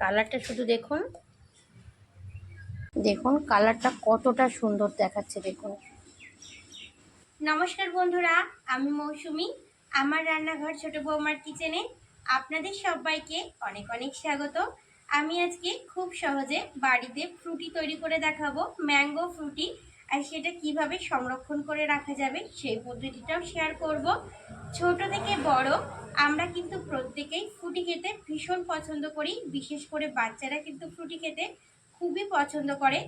কালারটা শুধু দেখুন। দেখুন, কালারটা কতটা সুন্দর দেখাচ্ছে, দেখুন। নমস্কার বন্ধুরা, আমি মৌসুমি, আমার রান্নাঘর ছোট বৌমার কিচেনে আপনাদের সবাইকে অনেক অনেক স্বাগত। আমি আজকে খুব সহজে বাড়িতে ফ্রুটি তৈরি করে দেখাবো, ম্যাঙ্গো ফ্রুটি, আর সেটা কীভাবে সংরক্ষণ করে রাখা যাবে সেই পদ্ধতিটাও শেয়ার করব। ছোট থেকে বড় আমরা কিন্তু প্রত্যেকেই ফ্রুটি খেতে ভীষণ পছন্দ করি, বিশেষ করে বাচ্চারা কিন্তু ফ্রুটি খেতে খুবই পছন্দ করে।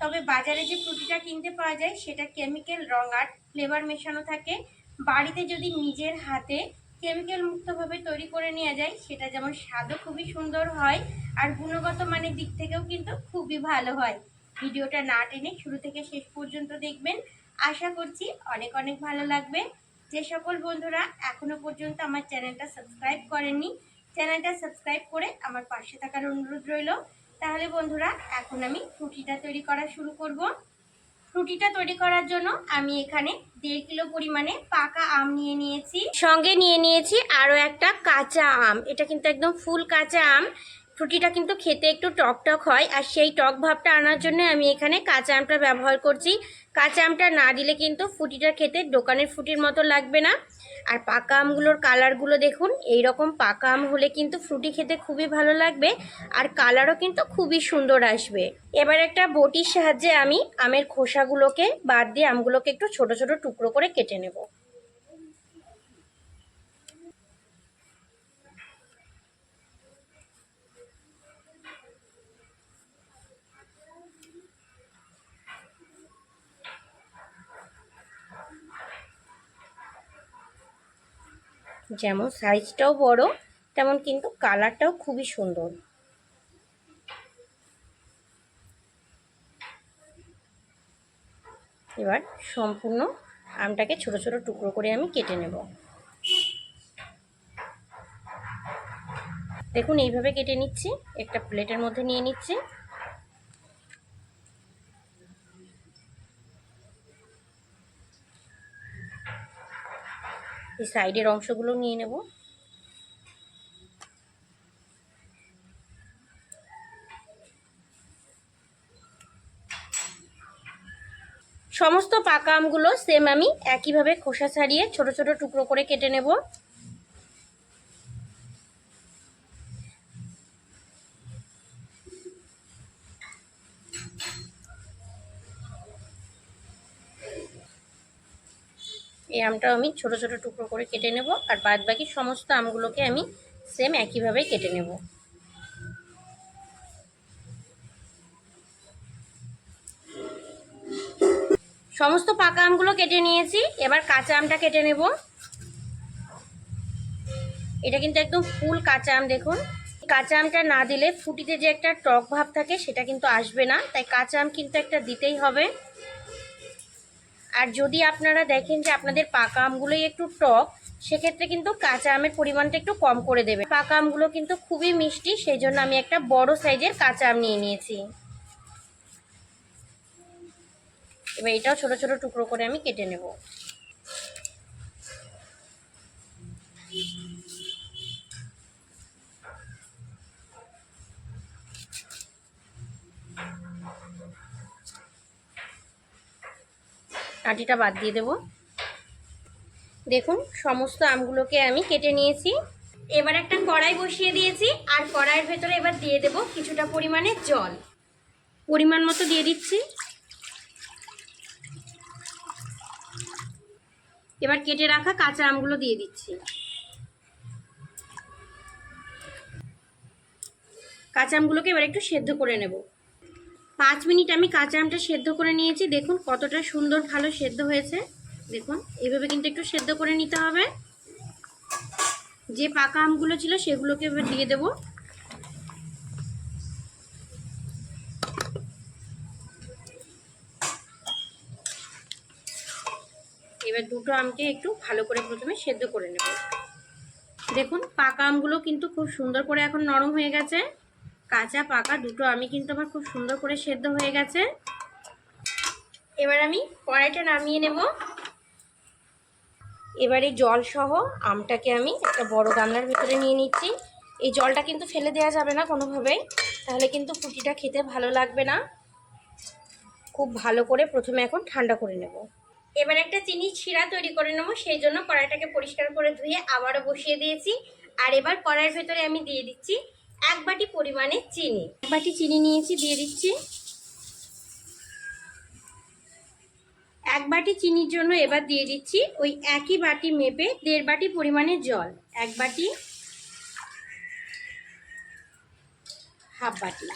তবে বাজারে যে ফ্রুটিটা কিনতে পাওয়া যায়, সেটা কেমিক্যাল রং আর ফ্লেভার মেশানো থাকে। বাড়িতে যদি নিজের হাতে কেমিক্যাল মুক্তভাবে তৈরি করে নেওয়া যায়, সেটা যেমন স্বাদও খুবই সুন্দর হয় আর গুণগত মানের দিক থেকেও কিন্তু খুবই ভালো হয়। ভিডিওটা না টেনে শুরু থেকে শেষ পর্যন্ত দেখবেন। আশা করছি অনেক অনেক ভালো লাগবে। যে সকল বন্ধুরা এখনও পর্যন্ত আমার চ্যানেলটা সাবস্ক্রাইব করেননি, চ্যানেলটা সাবস্ক্রাইব করে আমার পাশে থাকার অনুরোধ রইল। তাহলে বন্ধুরা, এখন আমি ফ্রুটিটা তৈরি করা শুরু করব। ফ্রুটিটা তৈরি করার জন্য আমি এখানে দেড় কিলো পরিমাণে পাকা আম নিয়ে নিয়েছি। সঙ্গে নিয়ে নিয়েছি আরও একটা কাঁচা আম। এটা কিন্তু একদম ফুল কাঁচা আম। ফ্রুটিটা কিন্তু খেতে একটু টক টক হয়, আর সেই টক ভাবটা আনার জন্য আমি এখানে কাঁচা আমটা ব্যবহার করছি। কাঁচা আমটা না দিলে কিন্তু ফুটিটা খেতে দোকানের ফুটির মতো লাগবে না। আর পাকা আমগুলোর কালারগুলো দেখুন এই রকম পাকা আম হলে কিন্তু ফ্রুটি খেতে খুবই ভালো লাগবে আর কালারও কিন্তু খুবই সুন্দর আসবে। এবার একটা বটির সাহায্যে আমি আমের খোসাগুলোকে বাদ দিয়ে আমগুলোকে একটু ছোট ছোট টুকরো করে কেটে নেব। যেমন সাইজটাও বড়, তেমন কিন্তু কালারটাও খুবই সুন্দর। এবার সম্পূর্ণ আমটাকে ছোট ছোট টুকরো করে আমি কেটে নেব। দেখুন, এইভাবে কেটে নিচ্ছি, একটা প্লেটের মধ্যে নিয়ে নিচ্ছি। এই সাইডের অংশগুলো নিয়ে নেব। সমস্ত পাকা আমগুলো সেম আমি একইভাবে খোসা ছাড়িয়ে ছোট ছোট টুকরো করে কেটে নেব। এই আমটাও আমি ছোট ছোট টুকরো করে কেটে নেব আর বাদ বাকি সমস্ত আমগুলোকে আমি সেম একইভাবে কেটে নেব। সমস্ত পাকা আমগুলো কেটে নিয়েছি, এবার কাঁচা আমটা কেটে নেব। এটা কিন্তু একদম ফুল কাঁচা আম, দেখুন। কাঁচা আমটা না দিলে ফুটিতে যে একটা টক ভাব থাকে সেটা কিন্তু আসবে না, তাই কাঁচা আম কিন্তু একটা দিতেই হবে। আর যদি আপনারা দেখেন যে আপনাদের পাকা আমগুলোই একটু টক, সেক্ষেত্রে কিন্তু কাঁচা আমের পরিমাণটা একটু কম করে দেবে পাকা আমগুলো কিন্তু খুবই মিষ্টি সেই জন্য আমি একটা বড় সাইজের কাঁচা আম নিয়ে নিয়েছি। এবার এটাও ছোট ছোট টুকরো করে আমি কেটে নেব। আটিটা বাদ দিয়ে দেব। দেখুন, সমস্ত আমগুলোকে আমি কেটে নিয়েছি। এবার একটা কড়াই বসিয়ে দিয়েছি, আর কড়াইয়ের ভেতরে এবার দিয়ে দেব কিছুটা পরিমাণে জল। পরিমাণ মতো দিয়ে দিচ্ছি। এবার কেটে রাখা কাঁচা আমগুলো দিয়ে দিচ্ছি। কাঁচা আমগুলোকে এবার একটু সেদ্ধ করে নেব। পাঁচ মিনিট আমি কাঁচা আমটা সেদ্ধ করে নিয়েছি। দেখুন কতটা সুন্দর ভালো সেদ্ধ হয়েছে। দেখুন, এইভাবে কিন্তু একটু সেদ্ধ করে নিতে হবে। যে পাকা আমগুলো ছিল সেগুলোকে এবার দিয়ে দেব। এবার দুটো আমকে একটু ভালো করে প্রথমে সেদ্ধ করে নেব। দেখুন, পাকা আমগুলো কিন্তু খুব সুন্দর করে এখন নরম হয়ে গেছে। কাঁচা পাকা দুটো আমি কিন্তু আমার খুব সুন্দর করে সেদ্ধ হয়ে গেছে। এবার আমি কড়াইটা নামিয়ে নেব। এবারে জল সহ আমটাকে আমি একটা বড় গামলার ভিতরে নিয়ে নিচ্ছি। এই জলটা কিন্তু ফেলে দেওয়া যাবে না কোনোভাবেই। তাহলে কিন্তু ফুটিটা খেতে ভালো লাগবে না। খুব ভালো করে প্রথমে এখন ঠান্ডা করে নেব। এবার একটা চিনি ছিঁড়া তৈরি করে নেব। সেই জন্য কড়াইটাকে পরিষ্কার করে ধুয়ে আবারও বসিয়ে দিয়েছি। আর এবার কড়াইয়ের ভেতরে আমি দিয়ে দিচ্ছি এক বাটি পরিমাণে চিনি। এক বাটি চিনি নিয়েছি, দিয়ে দিচ্ছি। এক বাটি চিনির জন্য এবার দিয়ে দিচ্ছি ওই একই বাটি মেপে দেড় বাটি পরিমাণে জল। এক বাটি, হাফ বাটি।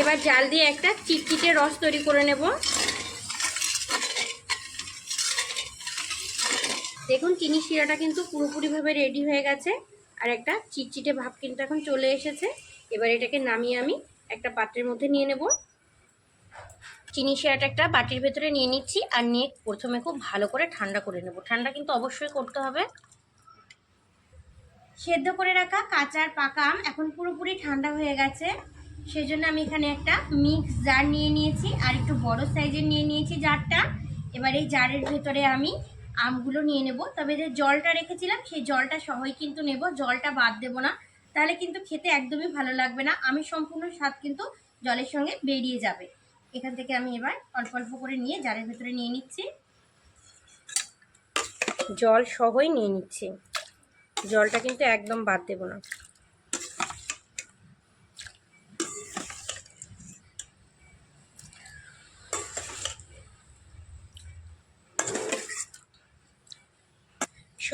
এবার জাল দিয়ে একটা চিটচিটে রস তৈরি করে নেব। দেখুন চিনি শিরাটা কিন্তু পুরোপুরিভাবে রেডি হয়ে গেছে। আর একটা চিটচিটে ভাব কিন্তু এখন চলে এসেছে। এবার এটাকে নামিয়ে আমি একটা পাত্রের মধ্যে নিয়ে নেব। চিনি শিরাটা একটা বাটির ভেতরে নিয়ে নিচ্ছি আর নিয়ে প্রথমে খুব ভালো করে ঠান্ডা করে নেব। ঠান্ডা কিন্তু অবশ্যই করতে হবে। সেদ্ধ করে রাখা কাঁচার পাকা আম এখন পুরোপুরি ঠান্ডা হয়ে গেছে। সেই জন্য আমি এখানে একটা মিক্স জার নিয়ে নিয়েছি আর একটু বড় সাইজের নিয়ে নিয়েছি জারটা। এবার এই জারের ভেতরে আমি আমগুলো নিয়ে নেব। তবে যে জলটা রেখেছিলাম, সেই জলটা সহই কিন্তু নেব। জলটা বাদ দেব না। তাহলে কিন্তু খেতে একদমই ভালো লাগবে না। আমি সম্পূর্ণ স্বাদ কিন্তু জলের সঙ্গে বেরিয়ে যাবে। এখান থেকে আমি এবার অল্প অল্প করে নিয়ে জারের ভেতরে নিয়ে নিচ্ছি। জল সহই নিয়ে নিচ্ছি। জলটা কিন্তু একদম বাদ দেব না।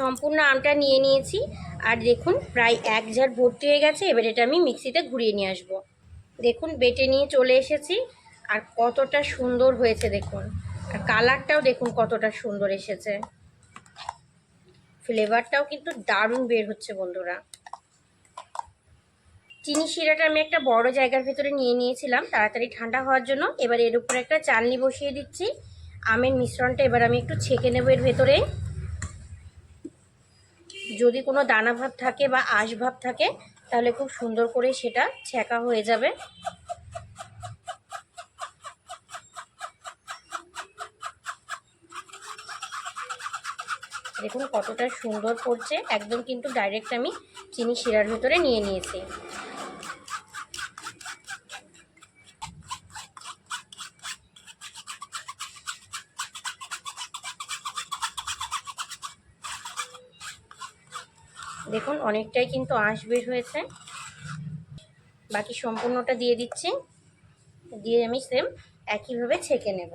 সম্পূর্ণ আমটা নিয়ে নিয়েছি। আর দেখুন, প্রায় এক ঝাড় ভর্তি হয়ে গেছে। এবার এটা আমি মিক্সিতে ঘুরিয়ে নিয়ে আসব। দেখুন, বেটে নিয়ে চলে এসেছি। আর কতটা সুন্দর হয়েছে, দেখুন। আর কালারটাও দেখুন, কতটা সুন্দর এসেছে। ফ্লেভারটাও কিন্তু দারুণ বের হচ্ছে, বন্ধুরা। চিনি শিরাটা আমি একটা বড় জায়গার ভেতরে নিয়ে নিয়েছিলাম। তাড়াতাড়ি ঠান্ডা হওয়ার জন্য। এবার এর উপরে একটা চালনি বসিয়ে দিচ্ছি। আমের মিশ্রণটা এবার আমি একটু ছেঁকে নেব এর ভেতরে। যদি কোনো দানা ভাব থাকে বা আঁশ ভাব থাকে, তাহলে খুব সুন্দর করে সেটা ছেঁকা হয়ে যাবে। দেখুন কতটা সুন্দর পড়ছে। একদম কিন্তু ডাইরেক্ট আমি চিনি শিরার ভেতরে নিয়ে নিয়েছি। দেখুন, অনেকটাই কিন্তু আঁশ বের হয়েছে। বাকি সম্পূর্ণটা দিয়ে দিচ্ছি। দিয়ে আমি সেম একইভাবে ছেঁকে নেব।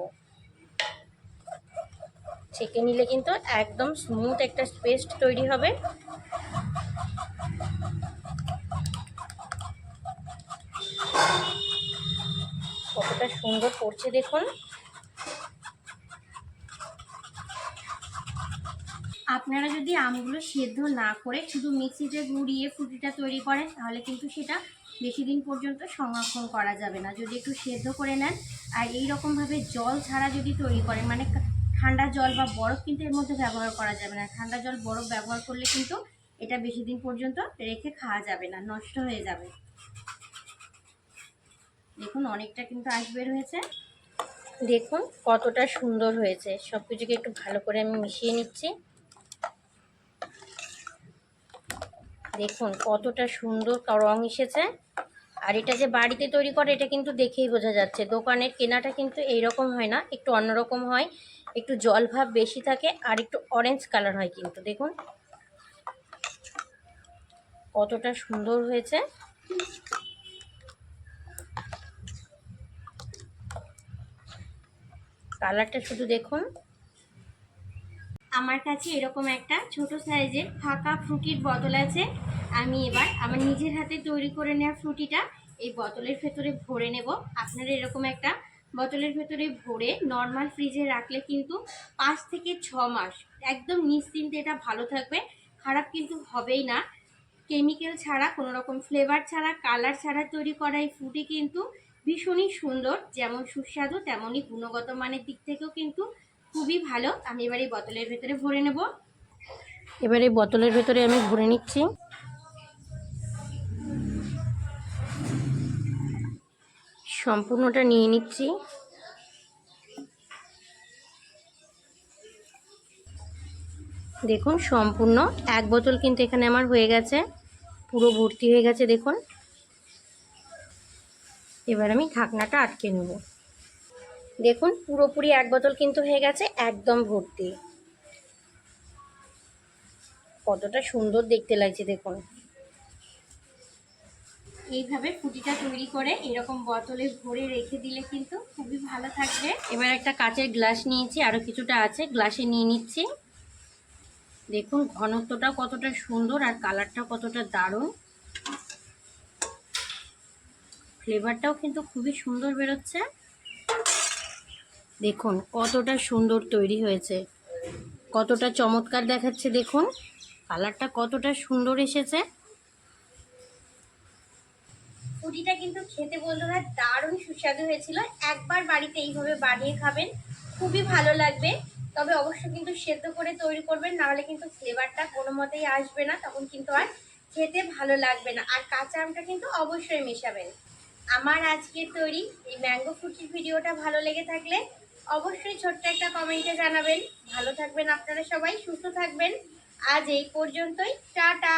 ছেঁকে নিলে কিন্তু একদম স্মুথ একটা পেস্ট তৈরি হবে। কতটা সুন্দর পড়ছে দেখুন। আপনারা যদি আমগুলো সেদ্ধ না করে শুধু মিক্সিতে গুঁড়িয়ে ফুটিটা তৈরি করেন, তাহলে কিন্তু সেটা বেশি দিন পর্যন্ত সংরক্ষণ করা যাবে না। যদি একটু সেদ্ধ করে নেন, আর এই রকমভাবে জল ছাড়া যদি তৈরি করেন মানে ঠান্ডা জল বা বরফ কিন্তু এর মধ্যে ব্যবহার করা যাবে না। ঠান্ডা জল, বরফ ব্যবহার করলে কিন্তু এটা বেশি দিন পর্যন্ত রেখে খাওয়া যাবে না, নষ্ট হয়ে যাবে। দেখুন, অনেকটা কিন্তু আঁশ বের হয়েছে। দেখুন কতটা সুন্দর হয়েছে। সব কিছুকে একটু ভালো করে আমি মিশিয়ে নিচ্ছি। দেখুন, কতটা সুন্দর রং এসেছে। আর এটা যে বাড়িতে তৈরি করে, এটা কিন্তু দেখেই বোঝা যাচ্ছে। দোকানের কেনাটা কিন্তু এইরকম হয় না, একটু অন্যরকম হয়। একটু জল ভাব বেশি থাকে, আর একটু অরেঞ্জ কালার হয় কিন্তু, দেখুন। কতটা সুন্দর হয়েছে। কালারটা শুধু দেখুন। আমার কাছে এরকম একটা ছোট সাইজের ফাঁকা ফ্রুটির বোতল আছে। আমি এবার আমার নিজের হাতে তৈরি করে নেওয়া ফ্রুটিটা এই বোতলের ভেতরে ভরে নেব। আপনারা এরকম একটা বোতলের ভেতরে ভরে নর্মাল ফ্রিজে রাখলে কিন্তু পাঁচ থেকে ছ মাস একদম নিশ্চিন্তে এটা ভালো থাকবে। খারাপ কিন্তু হবেই না। কেমিক্যাল ছাড়া, কোনো রকম ফ্লেভার ছাড়া কালার ছাড়া তৈরি করা এই ফ্রুটি কিন্তু ভীষণই সুন্দর। যেমন সুস্বাদু, তেমনই গুণগত মানের দিক থেকেও কিন্তু খুবই ভালো। আমি এবার এই বোতলের ভেতরে ভরে নেব। এবার এই বোতলের ভেতরে আমি ভরে নিচ্ছি। সম্পূর্ণটা নিয়ে নিচ্ছি। দেখুন, সম্পূর্ণ। এক বোতল কিন্তু এখানে আমার হয়ে গেছে। পুরো ভর্তি হয়ে গেছে, দেখুন। এবার আমি ঢাকনাটা আটকে নেব। দেখুন, পুরোপুরি এক বোতল কিন্তু হয়ে গেছে, একদম ভর্তি। কতটা সুন্দর দেখতে লাগছে, দেখুন। এইভাবে ফুটিটা তৈরি করে এরকম বোতলে ভরে রেখে দিলে কিন্তু খুবই ভালো থাকবে। এবার একটা কাচের গ্লাস নিয়েছি আরও কিছুটা আছে, গ্লাসে নিয়ে নিচ্ছি। দেখুন ঘনত্বটা কতটা সুন্দর আর কালারটা কতটা দারুণ। ফ্লেভারটাও কিন্তু খুবই সুন্দর বেরোচ্ছে। দেখুন, কতটা সুন্দর তৈরি হয়েছে। কতটা চমৎকার দেখাচ্ছে, দেখুন। কালারটা কতটা সুন্দর এসেছে। ফুটিটা কিন্তু খেতে বন্ধুরা দারুণ সুস্বাদু হয়েছিল। একবার বাড়িতে এইভাবে বানিয়ে খাবেন, খুবই ভালো লাগবে। তবে অবশ্যই কিন্তু সেদ্ধ করে তৈরি করবেন, নাহলে কিন্তু ফ্লেভারটা কোনো মতেই আসবে না, তখন কিন্তু আর খেতে ভালো লাগবে না। আর কাঁচা আমটা কিন্তু অবশ্যই মেশাবেন। আমার আজকের তৈরি এই ম্যাঙ্গো ফ্রুটির ভিডিওটা ভালো লেগে থাকলে অবশ্যই ছোট্ট একটা কমেন্টে জানাবেন। ভালো থাকবেন আপনারা সবাই, সুস্থ থাকবেন। আজ এই পর্যন্তই। টাটা!